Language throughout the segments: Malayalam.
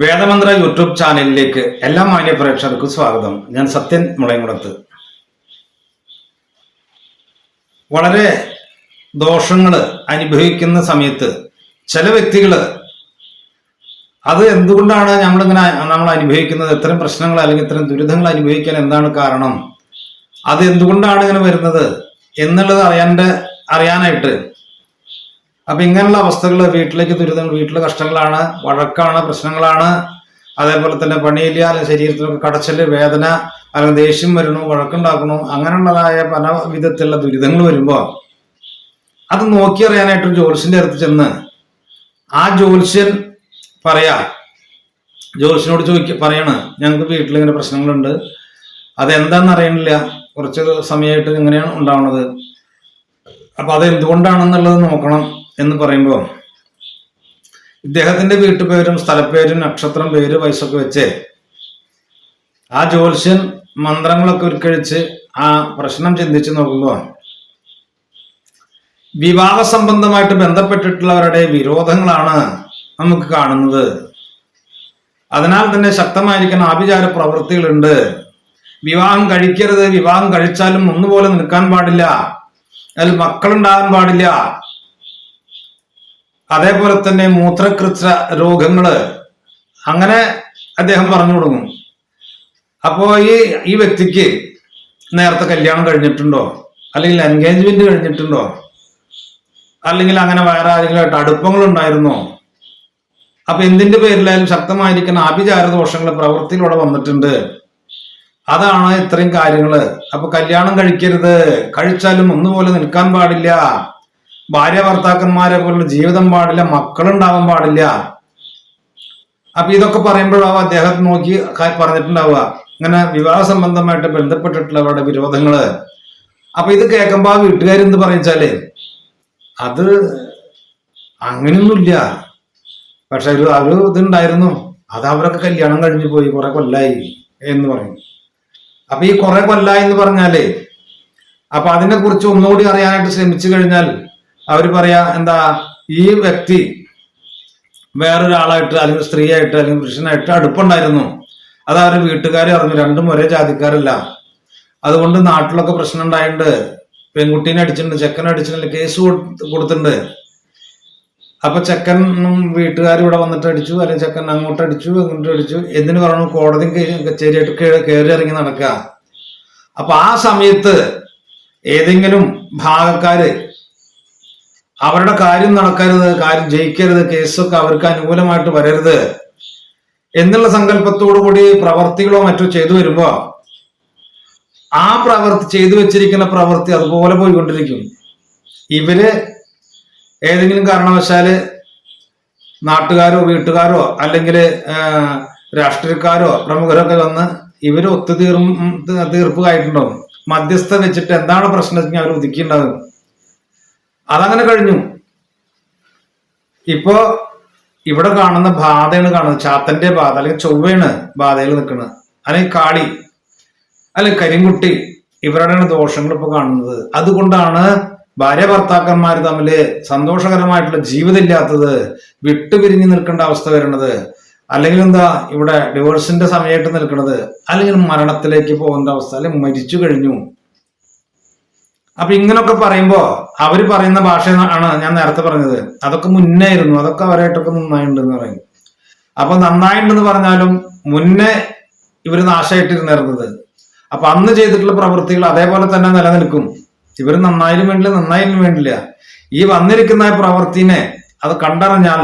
വേദമന്ത്ര യൂട്യൂബ് ചാനലിലേക്ക് എല്ലാ മാന്യ പ്രേക്ഷകർക്കും സ്വാഗതം. ഞാൻ സത്യൻ മുളയങ്കുളത്ത് വളരെ ദോഷങ്ങൾ അനുഭവിക്കുന്ന സമയത്ത് ചില വ്യക്തികൾ അത് എന്തുകൊണ്ടാണ് നമ്മളിങ്ങനെ നമ്മൾ അനുഭവിക്കുന്നത്? ഇത്തരം പ്രശ്നങ്ങൾ അല്ലെങ്കിൽ ഇത്തരം ദുരിതങ്ങൾ അനുഭവിക്കാൻ എന്താണ് കാരണം? അത് എന്തുകൊണ്ടാണ് ഇങ്ങനെ വരുന്നത് എന്നുള്ളത് അറിയാന്റെ അറിയാനായിട്ട് അപ്പൊ ഇങ്ങനെയുള്ള അവസ്ഥകൾ വീട്ടിലേക്ക് ദുരിതങ്ങൾ വീട്ടിലെ കഷ്ടങ്ങളാണ് വഴക്കാണ് പ്രശ്നങ്ങളാണ്. അതേപോലെ തന്നെ പണിയില്ല അല്ലെങ്കിൽ ശരീരത്തിലൊക്കെ കടച്ചൽ വേദന അല്ലെങ്കിൽ ദേഷ്യം വരണു വഴക്കുണ്ടാക്കണു അങ്ങനെയുള്ളതായ പല വിധത്തിലുള്ള ദുരിതങ്ങൾ വരുമ്പോൾ അത് നോക്കിയറിയാനായിട്ട് ജോൽസിന്റെ അടുത്ത് ചെന്ന് ആ ജ്യോത്സ്യൻ പറയാ ജ്യോത്സ്യനോട് ചോദിക്ക പറയണ് ഞങ്ങൾക്ക് വീട്ടിൽ ഇങ്ങനെ പ്രശ്നങ്ങളുണ്ട്. അതെന്താണെന്ന് അറിയണില്ല. കുറച്ച് സമയമായിട്ട് ഇങ്ങനെയാണ് ഉണ്ടാവുന്നത് അപ്പൊ അത് എന്തുകൊണ്ടാണെന്നുള്ളത് നോക്കണം. എന്ന് പറയുമ്പോൾ ഇദ്ദേഹത്തിന്റെ വീട്ടുപേരും സ്ഥലപ്പേരും നക്ഷത്രം പേര് വയസ്സൊക്കെ വെച്ച് ആ ജ്യോത്സ്യൻ മന്ത്രങ്ങളൊക്കെ ഉരുക്കഴിച്ച് ആ പ്രശ്നം ചിന്തിച്ച് നോക്കുമ്പോൾ വിവാഹ സംബന്ധമായിട്ട് ബന്ധപ്പെട്ടിട്ടുള്ളവരുടെ വിരോധങ്ങളാണ് നമുക്ക് കാണുന്നത്. അതിനാൽ തന്നെ ശക്തമായിരിക്കുന്ന ആഭിചാര പ്രവൃത്തികളുണ്ട്. വിവാഹം കഴിക്കരുത്. വിവാഹം കഴിച്ചാലും ഒന്നുപോലെ നിൽക്കാൻ പാടില്ല. അതിൽ മക്കളുണ്ടാകാൻ പാടില്ല. അതേപോലെ തന്നെ മൂത്രകൃത്ര രോഗങ്ങൾ. അങ്ങനെ അദ്ദേഹം പറഞ്ഞു കൊടുക്കും അപ്പോ ഈ ഈ വ്യക്തിക്ക് നേരത്തെ കല്യാണം കഴിഞ്ഞിട്ടുണ്ടോ? അല്ലെങ്കിൽ എൻഗേജ്മെന്റ് കഴിഞ്ഞിട്ടുണ്ടോ? അല്ലെങ്കിൽ അങ്ങനെ വേറെ ആരെങ്കിലുമായിട്ട് അടുപ്പങ്ങൾ ഉണ്ടായിരുന്നോ അപ്പൊ എന്തിന്റെ പേരിലായാലും ശക്തമായിരിക്കുന്ന ആഭിചാര ദോഷങ്ങൾ പ്രവൃത്തിയിലൂടെ വന്നിട്ടുണ്ട്. അതാണ് ഇത്രയും കാര്യങ്ങൾ. അപ്പൊ കല്യാണം കഴിക്കരുത്. കഴിച്ചാലും ഒന്നുപോലെ നിൽക്കാൻ പാടില്ല. ഭാര്യ ഭർത്താക്കന്മാരെ പോലുള്ള ജീവിതം പാടില്ല മക്കളുണ്ടാവാൻ പാടില്ല. അപ്പൊ ഇതൊക്കെ പറയുമ്പോഴാവും അദ്ദേഹത്തെ നോക്കി പറഞ്ഞിട്ടുണ്ടാവുക. ഇങ്ങനെ വിവാഹ സംബന്ധമായിട്ട് ബന്ധപ്പെട്ടിട്ടുള്ളവരുടെ വിരോധങ്ങൾ. അപ്പൊ ഇത് കേൾക്കുമ്പോ ആ വീട്ടുകാരെന്ത് പറഞ്ഞാൽ അത് അങ്ങനെയൊന്നുമില്ല. പക്ഷെ ഒരു ഒരു ഇതുണ്ടായിരുന്നു. അത് അവരൊക്കെ കല്യാണം കഴിഞ്ഞു പോയി കുറെ കൊല്ലായി എന്ന് പറയും. അപ്പൊ ഈ കുറെ കൊല്ലായി എന്ന് പറഞ്ഞാലേ അപ്പൊ അതിനെ കുറിച്ച് ഒന്നുകൂടി അറിയാനായിട്ട് ശ്രമിച്ചു കഴിഞ്ഞാൽ അവർ പറയാ എന്താ ഈ വ്യക്തി വേറൊരാളായിട്ട് അല്ലെങ്കിൽ സ്ത്രീയായിട്ട് അല്ലെങ്കിൽ പുരുഷനായിട്ട് അടുപ്പുണ്ടായിരുന്നു. അത് അവർ വീട്ടുകാർ അറിഞ്ഞു. രണ്ടും ഒരേ ജാതിക്കാരല്ല. അതുകൊണ്ട് നാട്ടിലൊക്കെ പ്രശ്നം ഉണ്ടായിട്ടുണ്ട്. പെൺകുട്ടീനെ അടിച്ചിട്ടുണ്ട് ചെക്കനെ അടിച്ചിട്ടുണ്ട് കേസ് കൊടു- കൊടുത്തിട്ടുണ്ട്. അപ്പൊ ചെക്കനും വീട്ടുകാർ ഇവിടെ വന്നിട്ട് അടിച്ചു അല്ലെങ്കിൽ ചെക്കൻ അങ്ങോട്ട് അടിച്ചു അങ്ങോട്ട് അടിച്ചു. എന്തിനു പറഞ്ഞു? കോടതി കച്ചേരിയായിട്ട് കയറി ഇറങ്ങി നടക്കുക. അപ്പൊ ആ സമയത്ത് ഏതെങ്കിലും ഭാഗക്കാര് അവരുടെ കാര്യം നടക്കരുത് കാര്യം ജയിക്കരുത് കേസൊക്കെ അവർക്ക് അനുകൂലമായിട്ട് വരരുത് എന്നുള്ള സങ്കല്പത്തോടു കൂടി പ്രവർത്തികളോ മറ്റോ ചെയ്തു വരുമ്പോ ആ പ്രവർത്തി ചെയ്തു വെച്ചിരിക്കുന്ന പ്രവൃത്തി അതുപോലെ പോയിക്കൊണ്ടിരിക്കും. ഇവർ ഏതെങ്കിലും കാരണവശാൽ നാട്ടുകാരോ വീട്ടുകാരോ അല്ലെങ്കിൽ രാഷ്ട്രീയക്കാരോ പ്രമുഖരൊക്കെ വന്ന് ഇവർ ഒത്തുതീർ തീർപ്പുകായിട്ടുണ്ടാവും മധ്യസ്ഥ വെച്ചിട്ട് എന്താണ് പ്രശ്നം അവർ ഒതുക്കിയിട്ടുണ്ടാകും അതങ്ങനെ കഴിഞ്ഞു. ഇപ്പോ ഇവിടെ കാണുന്ന ബാധയാണ് കാണുന്നത്. ചാത്തന്റെ ബാധ അല്ലെങ്കിൽ ചൊവ്വയാണ് ബാധയിൽ നിൽക്കുന്നത്. അല്ലെങ്കിൽ കാളി അല്ലെങ്കിൽ കരിങ്കുട്ടി ഇവരുടെയാണ് ദോഷങ്ങൾ ഇപ്പൊ കാണുന്നത്. അതുകൊണ്ടാണ് ഭാര്യ ഭർത്താക്കന്മാർ തമ്മിൽ സന്തോഷകരമായിട്ടുള്ള ജീവിതം ഇല്ലാത്തത് വിട്ടുപിരിഞ്ഞു നിൽക്കേണ്ട അവസ്ഥ വരുന്നത്. അല്ലെങ്കിൽ എന്താ ഇവിടെ ഡിവോഴ്സിന്റെ സമയമായിട്ട് നിൽക്കുന്നത്. അല്ലെങ്കിൽ മരണത്തിലേക്ക് പോകേണ്ട അവസ്ഥ അല്ലെങ്കിൽ മരിച്ചു കഴിഞ്ഞു. അപ്പൊ ഇങ്ങനൊക്കെ പറയുമ്പോ അവർ പറയുന്ന ഭാഷ ആണ് ഞാൻ നേരത്തെ പറഞ്ഞത്. അതൊക്കെ മുന്നേ ആയിരുന്നു അതൊക്കെ അവരായിട്ടൊക്കെ നന്നായിട്ടുണ്ടെന്ന് പറയും. അപ്പൊ നന്നായിട്ടുണ്ടെന്ന് പറഞ്ഞാലും മുന്നേ ഇവർ നാശമായിട്ടിരുന്നിരുന്നത് അപ്പൊ അന്ന് ചെയ്തിട്ടുള്ള പ്രവൃത്തികൾ അതേപോലെ തന്നെ നിലനിൽക്കും. ഇവർ നന്നായാലും വേണ്ടില്ല നന്നായാലും വേണ്ടില്ല. ഈ വന്നിരിക്കുന്ന പ്രവൃത്തിനെ അത് കണ്ടറിഞ്ഞാൽ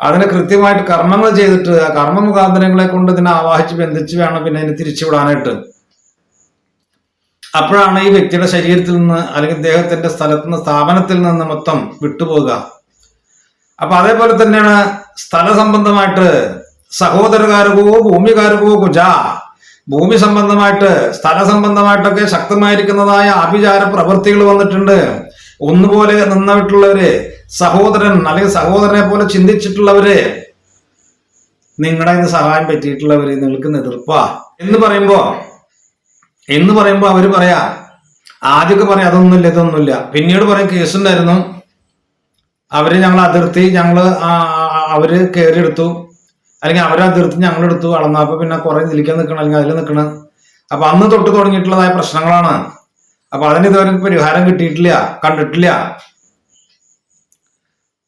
അതിനെ കൃത്യമായിട്ട് കർമ്മങ്ങൾ ചെയ്തിട്ട് ആ കർമ്മ മുഖാന്തരങ്ങളെ കൊണ്ട് ഇതിനെ ആവാഹിച്ച് ബന്ധിച്ച് വേണം പിന്നെ അതിനെ തിരിച്ചുവിടാനായിട്ട്. അപ്പോഴാണ് ഈ വ്യക്തിയുടെ ശരീരത്തിൽ നിന്ന് അല്ലെങ്കിൽ ദേഹത്തിന്റെ സ്ഥലത്ത് നിന്ന് സ്ഥാപനത്തിൽ നിന്ന് മൊത്തം വിട്ടുപോകുക. അപ്പൊ അതേപോലെ തന്നെയാണ് സ്ഥല സംബന്ധമായിട്ട് സഹോദരകാരകോ ഭൂമികാരകോ കുജ. ഭൂമി സംബന്ധമായിട്ട് സ്ഥല സംബന്ധമായിട്ടൊക്കെ ശക്തമായിരിക്കുന്നതായ ആഭിചാര പ്രവൃത്തികൾ വന്നിട്ടുണ്ട്. ഒന്നുപോലെ നിന്നിട്ടുള്ളവര് സഹോദരൻ അല്ലെങ്കിൽ സഹോദരനെ പോലെ ചിന്തിച്ചിട്ടുള്ളവര് നിങ്ങളുടെ സഹായം പറ്റിയിട്ടുള്ളവര് നിങ്ങൾക്ക് എതിർപ്പാ. എന്ന് പറയുമ്പോ എന്ന് പറയുമ്പോൾ അവർ പറയാ ആദ്യമൊക്കെ പറയാം അതൊന്നുമില്ല ഇതൊന്നുമില്ല. പിന്നീട് പറയും കേസുണ്ടായിരുന്നു അവർ ഞങ്ങൾ അതിർത്തി ഞങ്ങൾ അവർ കയറിയെടുത്തു അല്ലെങ്കിൽ അവരെ അതിർത്തി ഞങ്ങളെടുത്തു. അളന്നപ്പോ പിന്നെ കുറെ നിൽക്കാൻ നിൽക്കണം അല്ലെങ്കിൽ അതിൽ നിൽക്കണം. അപ്പൊ അന്ന് തൊട്ട് തുടങ്ങിയിട്ടുള്ളതായ പ്രശ്നങ്ങളാണ്. അപ്പൊ അതിന് ഇതുവരെ പരിഹാരം കിട്ടിയിട്ടില്ല കണ്ടിട്ടില്ല.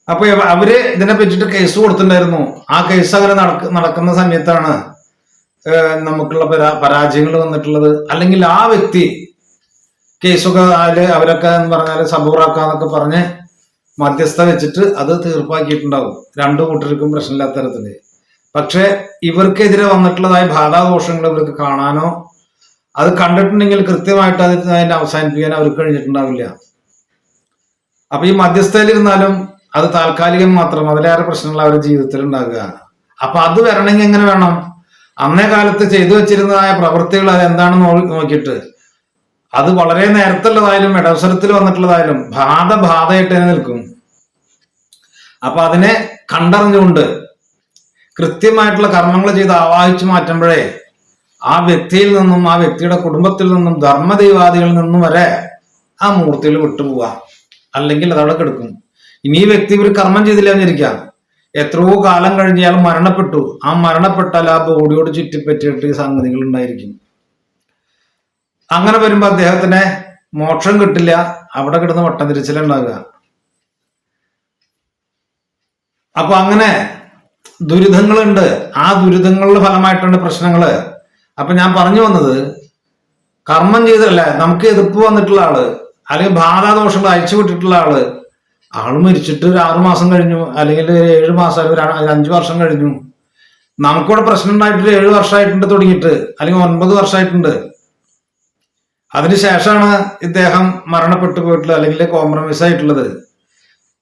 അപ്പൊ അവർ ഇതിനെ പറ്റിയിട്ട് കേസ് കൊടുത്തിട്ടുണ്ടായിരുന്നു. ആ കേസ് അങ്ങനെ നടക്കുന്ന സമയത്താണ് നമുക്കുള്ള പരാ പരാജയങ്ങൾ വന്നിട്ടുള്ളത്. അല്ലെങ്കിൽ ആ വ്യക്തി കേസൊക്കെ ആൽ അവരൊക്കെ എന്ന് പറഞ്ഞാൽ സബൂറാക്കാന്നൊക്കെ പറഞ്ഞ് മധ്യസ്ഥ വെച്ചിട്ട് അത് തീർപ്പാക്കിയിട്ടുണ്ടാവും. രണ്ടു കൂട്ടർക്കും പ്രശ്നമില്ലാത്ത തരത്തിൽ. പക്ഷെ ഇവർക്കെതിരെ വന്നിട്ടുള്ളതായ ബാധാദോഷങ്ങൾ ഇവർക്ക് കാണാനോ അത് കണ്ടിട്ടുണ്ടെങ്കിൽ കൃത്യമായിട്ട് അത് അതിനെ അവസാനിപ്പിക്കാൻ അവർക്ക് കഴിഞ്ഞിട്ടുണ്ടാവില്ല. അപ്പൊ ഈ മധ്യസ്ഥയിലിരുന്നാലും അത് താൽക്കാലികം മാത്രം അതിലേറെ പ്രശ്നങ്ങൾ അവരുടെ ജീവിതത്തിൽ ഉണ്ടാകുക അപ്പൊ അത് വരണമെങ്കിൽ എങ്ങനെ വേണം? അന്നേ കാലത്ത് ചെയ്തു വെച്ചിരുന്നതായ പ്രവൃത്തികൾ അത് എന്താണെന്ന് നോക്കിയിട്ട് അത് വളരെ നേരത്തുള്ളതായാലും ഇടവസരത്തിൽ വന്നിട്ടുള്ളതായാലും ബാധ ബാധയായിട്ട് തന്നെ നിൽക്കും. അപ്പൊ അതിനെ കണ്ടറിഞ്ഞുകൊണ്ട് കൃത്യമായിട്ടുള്ള കർമ്മങ്ങൾ ചെയ്ത് ആവാഹിച്ചു മാറ്റുമ്പോഴേ ആ വ്യക്തിയിൽ നിന്നും ആ വ്യക്തിയുടെ കുടുംബത്തിൽ നിന്നും ധർമ്മദൈവാദികളിൽ നിന്നും വരെ ആ മൂർത്തിയിൽ വിട്ടുപോവാ അല്ലെങ്കിൽ അതവിടെ കിടക്കും. ഇനി ഈ വ്യക്തി ഒരു കർമ്മം ചെയ്തില്ല എന്നിരിക്കാം. എത്രയോ കാലം കഴിഞ്ഞ് അയാൾ മരണപ്പെട്ടു. ആ മരണപ്പെട്ടാൽ ആ ബോഡിയോട് ചുറ്റിപ്പറ്റിയിട്ട് ഈ സംഗതികൾ ഉണ്ടായിരിക്കും അങ്ങനെ വരുമ്പോൾ അദ്ദേഹത്തിന് മോക്ഷം കിട്ടില്ല. അവിടെ കിടന്ന് വട്ടം തിരിച്ചിലുണ്ടാകുക അപ്പൊ അങ്ങനെ ദുരിതങ്ങളുണ്ട്. ആ ദുരിതങ്ങളുടെ ഫലമായിട്ടുണ്ട് പ്രശ്നങ്ങൾ. അപ്പൊ ഞാൻ പറഞ്ഞു വന്നത് കർമ്മം ചെയ്തല്ലേ നമുക്ക് എതിർപ്പ് വന്നിട്ടുള്ള ആൾ അല്ലെങ്കിൽ ബാധാദോഷങ്ങൾ അയച്ചു വിട്ടിട്ടുള്ള ആൾ ആൾ മരിച്ചിട്ട് ഒരു ആറു മാസം കഴിഞ്ഞു അല്ലെങ്കിൽ ഒരു ഏഴ് മാസം ഒരു അഞ്ചു വർഷം കഴിഞ്ഞു. നമുക്കിവിടെ പ്രശ്നം ഉണ്ടായിട്ട് ഏഴ് വർഷമായിട്ടുണ്ട് തുടങ്ങിയിട്ട് അല്ലെങ്കിൽ ഒൻപത് വർഷമായിട്ടുണ്ട്. അതിനുശേഷമാണ് ഇദ്ദേഹം മരണപ്പെട്ടു പോയിട്ടുള്ളത് അല്ലെങ്കിൽ കോംപ്രമൈസ് ആയിട്ടുള്ളത്.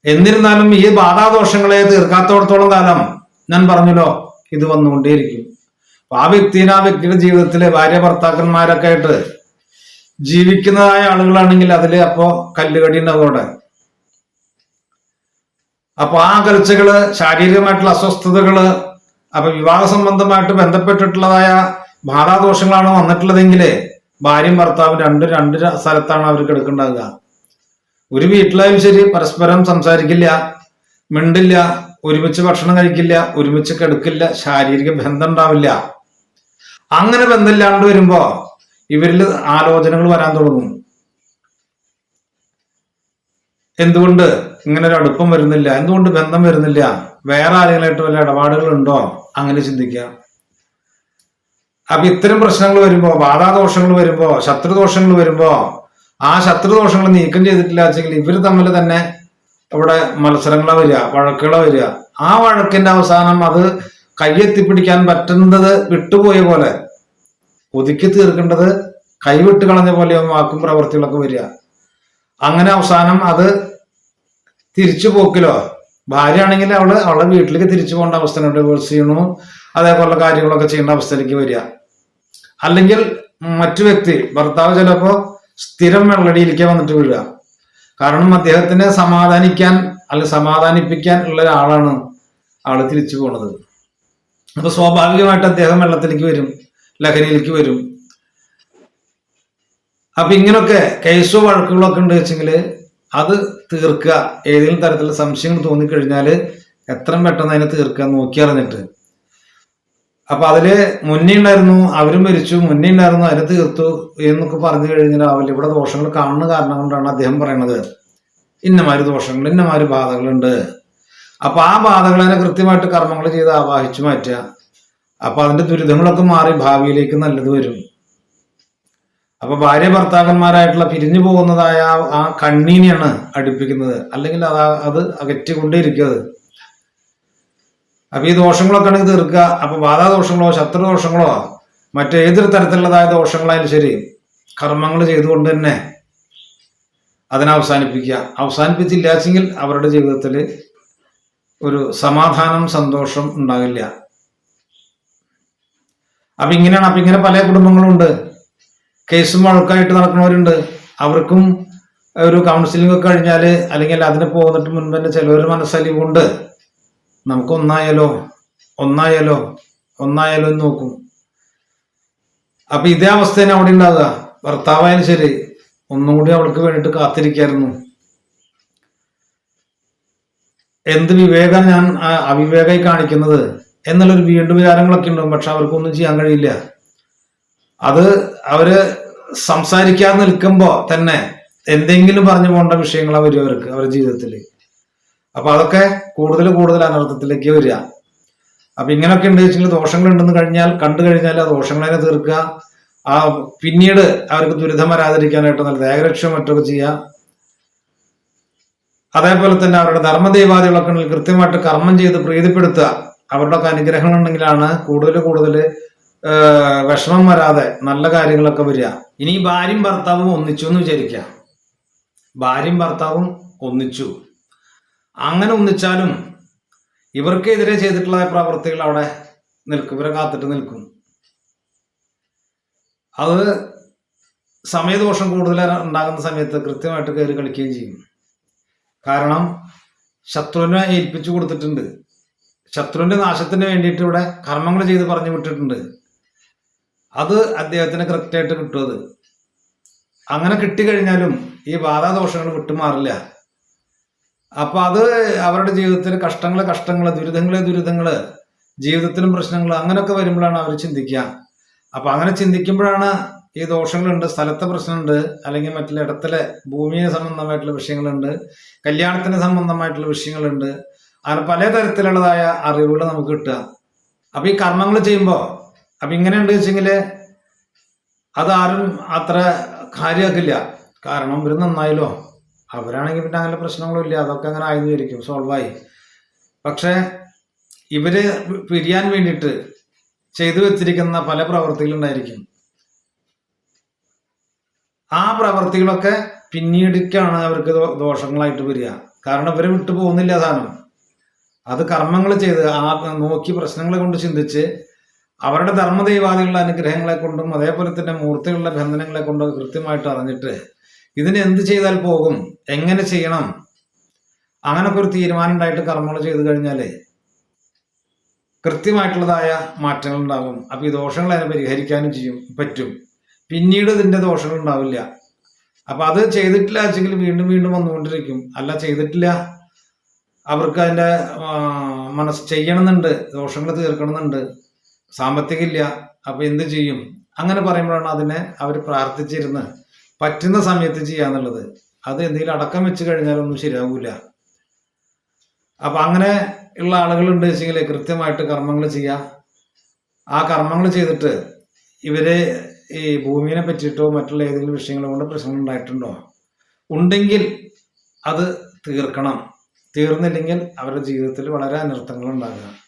എന്നിരുന്നാലും ഈ ബാധാദോഷങ്ങളെ തീർക്കാത്തോടത്തോളം കാലം ഞാൻ പറഞ്ഞല്ലോ ഇത് വന്നുകൊണ്ടേയിരിക്കും. ആ വ്യക്തിനെ ആ വ്യക്തിയുടെ ജീവിതത്തിലെ ഭാര്യ ഭർത്താക്കന്മാരൊക്കെ ആയിട്ട് ജീവിക്കുന്നതായ ആളുകളാണെങ്കിൽ അതിൽ അപ്പോ കല്ലുകടി ഉണ്ടാവും അവിടെ. അപ്പൊ ആ അകൽച്ചകൾ ശാരീരികമായിട്ടുള്ള അസ്വസ്ഥതകൾ അപ്പൊ വിവാഹ സംബന്ധമായിട്ട് ബന്ധപ്പെട്ടിട്ടുള്ളതായ ബാധാദോഷങ്ങളാണ് വന്നിട്ടുള്ളതെങ്കിൽ ഭാര്യയും ഭർത്താവും രണ്ട് രണ്ട് സ്ഥലത്താണ് അവർ കിടക്കുന്നുണ്ടാകുക ഒരു വീട്ടിലായാലും ശരി പരസ്പരം സംസാരിക്കില്ല മിണ്ടില്ല ഒരുമിച്ച് ഭക്ഷണം കഴിക്കില്ല ഒരുമിച്ച് കിടക്കില്ല ശാരീരിക ബന്ധം ഉണ്ടാവില്ല അങ്ങനെ ബന്ധമില്ലാണ്ട് വരുമ്പോ ഇവരിൽ ആലോചനകൾ വരാൻ തുടങ്ങും. എന്തുകൊണ്ട്? ഇങ്ങനെ ഒരു അടുപ്പം വരുന്നില്ല. എന്തുകൊണ്ട് ബന്ധം വരുന്നില്ല? വേറെ ആരെങ്കിലായിട്ട് വല്ല ഇടപാടുകൾ ഉണ്ടോ അങ്ങനെ ചിന്തിക്കാം അപ്പൊ ഇത്തരം പ്രശ്നങ്ങൾ വരുമ്പോ ബാധാദോഷങ്ങൾ വരുമ്പോ ശത്രുദോഷങ്ങൾ വരുമ്പോ ആ ശത്രുദോഷങ്ങൾ നീക്കം ചെയ്തിട്ടില്ല വെച്ചെങ്കിൽ ഇവർ തമ്മിൽ തന്നെ ഇവിടെ മത്സരങ്ങളോ വരിക വഴക്കുകളോ വരിക. ആ വഴക്കിന്റെ അവസാനം അത് കൈയെത്തിപ്പിടിക്കാൻ പറ്റുന്നത് വിട്ടുപോയ പോലെ ഒതുക്കി തീർക്കേണ്ടത് കൈവിട്ട് കളഞ്ഞ പോലെയാവും വാക്കും പ്രവൃത്തികളൊക്കെ വരിക. അങ്ങനെ അവസാനം അത് തിരിച്ചു പോക്കിലോ? ഭാര്യ ആണെങ്കിൽ അവൾ അവളെ വീട്ടിലേക്ക് തിരിച്ചു പോകേണ്ട അവസ്ഥ ഡിവോഴ്സ് ചെയ്യണു. അതേപോലുള്ള കാര്യങ്ങളൊക്കെ ചെയ്യേണ്ട അവസ്ഥയിലേക്ക് വരിക. അല്ലെങ്കിൽ മറ്റു വ്യക്തി ഭർത്താവ് ചിലപ്പോ സ്ഥിരം വെള്ളടിയിലേക്ക് വന്നിട്ട് വീഴുക കാരണം അദ്ദേഹത്തിനെ സമാധാനിക്കാൻ അല്ലെ സമാധാനിപ്പിക്കാൻ ഉള്ള ഒരാളാണ് ആൾ തിരിച്ചു പോണത്. അപ്പൊ സ്വാഭാവികമായിട്ട് അദ്ദേഹം വെള്ളത്തിലേക്ക് വരും ലഹരിയിലേക്ക് വരും. അപ്പൊ ഇങ്ങനൊക്കെ കേസോ വഴക്കുകളൊക്കെ ഉണ്ട് വെച്ചെങ്കിൽ അത് തീർക്കുക. ഏതെങ്കിലും തരത്തിലുള്ള സംശയങ്ങൾ തോന്നിക്കഴിഞ്ഞാൽ എത്ര പെട്ടെന്ന് അതിനെ തീർക്കുക നോക്കി അറിഞ്ഞിട്ട്. അപ്പൊ അതിൽ മുന്നേ ഉണ്ടായിരുന്നു അവരും മരിച്ചു മുന്നേ ഉണ്ടായിരുന്നു അതിനെ തീർത്തു എന്നൊക്കെ പറഞ്ഞു കഴിഞ്ഞാൽ അവർ ഇവിടെ ദോഷങ്ങൾ കാണുന്ന കാരണം കൊണ്ടാണ് അദ്ദേഹം പറയണത്. ഇന്നമാതിരി ദോഷങ്ങൾ ഇന്നമാതിരി ബാധകളുണ്ട്. അപ്പൊ ആ ബാധകളെ കൃത്യമായിട്ട് കർമ്മങ്ങൾ ചെയ്ത് ആവാഹിച്ചു മാറ്റുക. അപ്പൊ അതിന്റെ ദുരിതങ്ങളൊക്കെ മാറി ഭാവിയിലേക്ക് നല്ലത് വരും. അപ്പൊ ഭാര്യ ഭർത്താക്കന്മാരായിട്ടുള്ള പിരിഞ്ഞു പോകുന്നതായ ആ- കണ്ണീനെയാണ് അടുപ്പിക്കുന്നത്. അല്ലെങ്കിൽ അത് അത് അകറ്റിക്കൊണ്ടേയിരിക്കുന്നത്. അപ്പൊ ഈ ദോഷങ്ങളൊക്കെ ആണെങ്കിൽ തീർക്കുക. അപ്പൊ ബാധാദോഷങ്ങളോ ശത്രുദോഷങ്ങളോ മറ്റേതൊരു തരത്തിലുള്ളതായ ദോഷങ്ങളായാലും ശരി കർമ്മങ്ങൾ ചെയ്തുകൊണ്ട് തന്നെ അതിനെ അവസാനിപ്പിക്കുക. അവസാനിപ്പിച്ചില്ലാച്ചെങ്കിൽ അവരുടെ ജീവിതത്തിൽ ഒരു സമാധാനം സന്തോഷം ഉണ്ടാകില്ല. അപ്പൊ ഇങ്ങനെയാണ്. അപ്പൊ ഇങ്ങനെ പല കുടുംബങ്ങളുണ്ട്. കേസും വഴക്കായിട്ട് നടക്കുന്നവരുണ്ട്. അവർക്കും ഒരു കൗൺസിലിംഗ് ഒക്കെ കഴിഞ്ഞാൽ അല്ലെങ്കിൽ അതിന് പോകുന്നിട്ട് മുൻപ് തന്നെ ചിലവർ മനസ്സലിവുണ്ട്. നമുക്ക് ഒന്നായാലോ? ഒന്നായാലോ ഒന്നായാലോ എന്ന് നോക്കും. അപ്പൊ ഇതേ അവസ്ഥ തന്നെ അവിടെ ഉണ്ടാകുക ഭർത്താവായാലും ശരി ഒന്നും കൂടി അവൾക്ക് വേണ്ടിയിട്ട് കാത്തിരിക്കായിരുന്നു. എന്ത് വിവേകം ഞാൻ അവിവേകമായി കാണിക്കുന്നത്? എന്നുള്ളൊരു വീണ്ടും വിചാരങ്ങളൊക്കെ ഉണ്ടാവും. പക്ഷെ അവർക്കൊന്നും ചെയ്യാൻ കഴിയില്ല. അത് അവർ സംസാരിക്കാൻ നിൽക്കുമ്പോ തന്നെ എന്തെങ്കിലും പറഞ്ഞു പോകേണ്ട വിഷയങ്ങളാണ് വരും അവർക്ക് അവരുടെ ജീവിതത്തിൽ അപ്പൊ അതൊക്കെ കൂടുതൽ കൂടുതൽ അനർത്ഥത്തിലേക്ക് വരിക. അപ്പൊ ഇങ്ങനെയൊക്കെ ഉണ്ട് ദോഷങ്ങൾ ഉണ്ടെന്ന് കഴിഞ്ഞാൽ കണ്ടു കഴിഞ്ഞാൽ ആ ദോഷങ്ങളെ തീർക്കുക. ആ പിന്നീട് അവർക്ക് ദുരിതം വരാതിരിക്കാനായിട്ട് നല്ല ദേഹരക്ഷ മറ്റൊക്കെ ചെയ്യുക. അതേപോലെ തന്നെ അവരുടെ ധർമ്മദൈവാദികളൊക്കെ കൃത്യമായിട്ട് കർമ്മം ചെയ്ത് പ്രീതിപ്പെടുത്തുക. അവരുടെ ഒക്കെ അനുഗ്രഹങ്ങൾ ഉണ്ടെങ്കിലാണ് കൂടുതൽ കൂടുതൽ വിഷമം വരാതെ നല്ല കാര്യങ്ങളൊക്കെ വരിക. ഇനി ഭാര്യയും ഭർത്താവും ഒന്നിച്ചു എന്ന് വിചാരിക്കുക. ഭാര്യയും ഭർത്താവും ഒന്നിച്ചു. അങ്ങനെ ഒന്നിച്ചാലും ഇവർക്കെതിരെ ചെയ്തിട്ടുള്ള പ്രവൃത്തികൾ അവിടെ നിൽക്കും. ഇവരെ കാത്തിട്ട് നിൽക്കും. അത് സമയദോഷം കൂടുതൽ ഉണ്ടാകുന്ന സമയത്ത് കൃത്യമായിട്ട് കയറി കളിക്കുകയും ചെയ്യും. കാരണം ശത്രുവിനെ ഏൽപ്പിച്ചു കൊടുത്തിട്ടുണ്ട്. ശത്രുവിന്റെ നാശത്തിന് വേണ്ടിയിട്ട് ഇവിടെ കർമ്മങ്ങൾ ചെയ്ത് പറഞ്ഞു വിട്ടിട്ടുണ്ട്. അത് അദ്ദേഹത്തിന് കറക്റ്റായിട്ട് കിട്ടും അത് അങ്ങനെ കിട്ടിക്കഴിഞ്ഞാലും ഈ ബാധാദോഷങ്ങൾ വിട്ടുമാറില്ല. അപ്പൊ അത് അവരുടെ ജീവിതത്തിൽ കഷ്ടങ്ങളെ കഷ്ടങ്ങൾ ദുരിതങ്ങളെ ദുരിതങ്ങൾ ജീവിതത്തിലും പ്രശ്നങ്ങൾ അങ്ങനെയൊക്കെ വരുമ്പോഴാണ് അവർ ചിന്തിക്കുക. അപ്പൊ അങ്ങനെ ചിന്തിക്കുമ്പോഴാണ് ഈ ദോഷങ്ങളുണ്ട് സ്ഥലത്തെ പ്രശ്നമുണ്ട് അല്ലെങ്കിൽ മറ്റുള്ള ഇടത്തിലെ ഭൂമിയെ സംബന്ധമായിട്ടുള്ള വിഷയങ്ങളുണ്ട് കല്യാണത്തിന് സംബന്ധമായിട്ടുള്ള വിഷയങ്ങളുണ്ട്. അങ്ങനെ പല തരത്തിലുള്ളതായ അറിവുകൾ നമുക്ക് കിട്ടുക. അപ്പൊ ഈ കർമ്മങ്ങൾ ചെയ്യുമ്പോൾ അപ്പൊ ഇങ്ങനെ ഉണ്ട് വെച്ചെങ്കിൽ അതാരും അത്ര കാര്യമാക്കില്ല. കാരണം ഇവർ നന്നായല്ലോ. അവരാണെങ്കിൽ പിന്നെ അങ്ങനെ പ്രശ്നങ്ങളും ഇല്ല. അതൊക്കെ അങ്ങനെ ആയിരുന്നു സോൾവായി പക്ഷെ ഇവർ പിരിയാൻ വേണ്ടിയിട്ട് ചെയ്തു വെച്ചിരിക്കുന്ന പല പ്രവർത്തികളുണ്ടായിരിക്കും ആ പ്രവർത്തികളൊക്കെ പിന്നീടിക്കാണ് അവർക്ക് ദോഷങ്ങളായിട്ട് വരിക. കാരണം ഇവരെ വിട്ടു പോകുന്നില്ല സാധനം. അത് കർമ്മങ്ങൾ ചെയ്ത് ആ നോക്കി പ്രശ്നങ്ങളെ കൊണ്ട് ചിന്തിച്ച് അവരുടെ ധർമ്മദൈവാദികളുടെ അനുഗ്രഹങ്ങളെ കൊണ്ടും അതേപോലെ തന്നെ മൂർത്തികളുടെ ബന്ധനങ്ങളെ കൊണ്ടും കൃത്യമായിട്ട് അറിഞ്ഞിട്ട് ഇതിന് എന്ത് ചെയ്താൽ പോകും? എങ്ങനെ ചെയ്യണം? അങ്ങനൊക്കെ ഒരു തീരുമാനം ഉണ്ടായിട്ട് കർമ്മങ്ങൾ ചെയ്തു കഴിഞ്ഞാലേ കൃത്യമായിട്ടുള്ളതായ മാറ്റങ്ങൾ ഉണ്ടാകും. അപ്പൊ ഈ ദോഷങ്ങൾ അതിനെ പരിഹരിക്കാനും ചെയ്യും പറ്റും. പിന്നീട് ഇതിന്റെ ദോഷങ്ങൾ ഉണ്ടാവില്ല. അപ്പൊ അത് ചെയ്തിട്ടില്ല വെച്ചെങ്കിൽ വീണ്ടും വീണ്ടും വന്നുകൊണ്ടിരിക്കും. അല്ല ചെയ്തിട്ടില്ല. അവർക്ക് അതിന്റെ മനസ്സ് ചെയ്യണമെന്നുണ്ട്. ദോഷങ്ങൾ തീർക്കണമെന്നുണ്ട്. സാമ്പത്തികം ഇല്ല അപ്പൊ എന്ത് ചെയ്യും? അങ്ങനെ പറയുമ്പോഴാണ് അതിനെ അവർ പ്രാർത്ഥിച്ചിരുന്ന് പറ്റുന്ന സമയത്ത് ചെയ്യാന്നുള്ളത്. അത് എന്തെങ്കിലും അടക്കം വെച്ച് കഴിഞ്ഞാലൊന്നും ശരിയാകൂല അപ്പൊ അങ്ങനെ ഉള്ള ആളുകളുണ്ട് വെച്ചെങ്കിൽ കൃത്യമായിട്ട് കർമ്മങ്ങൾ ചെയ്യുക ആ കർമ്മങ്ങൾ ചെയ്തിട്ട് ഇവർ ഈ ഭൂമിയെ പറ്റിയിട്ടോ മറ്റുള്ള ഏതെങ്കിലും വിഷയങ്ങളോ കൊണ്ട് പ്രശ്നങ്ങൾ ഉണ്ടായിട്ടുണ്ടോ? ഉണ്ടെങ്കിൽ അത് തീർക്കണം. തീർന്നില്ലെങ്കിൽ അവരുടെ ജീവിതത്തിൽ വളരെ അനർത്ഥങ്ങൾ ഉണ്ടാകുക.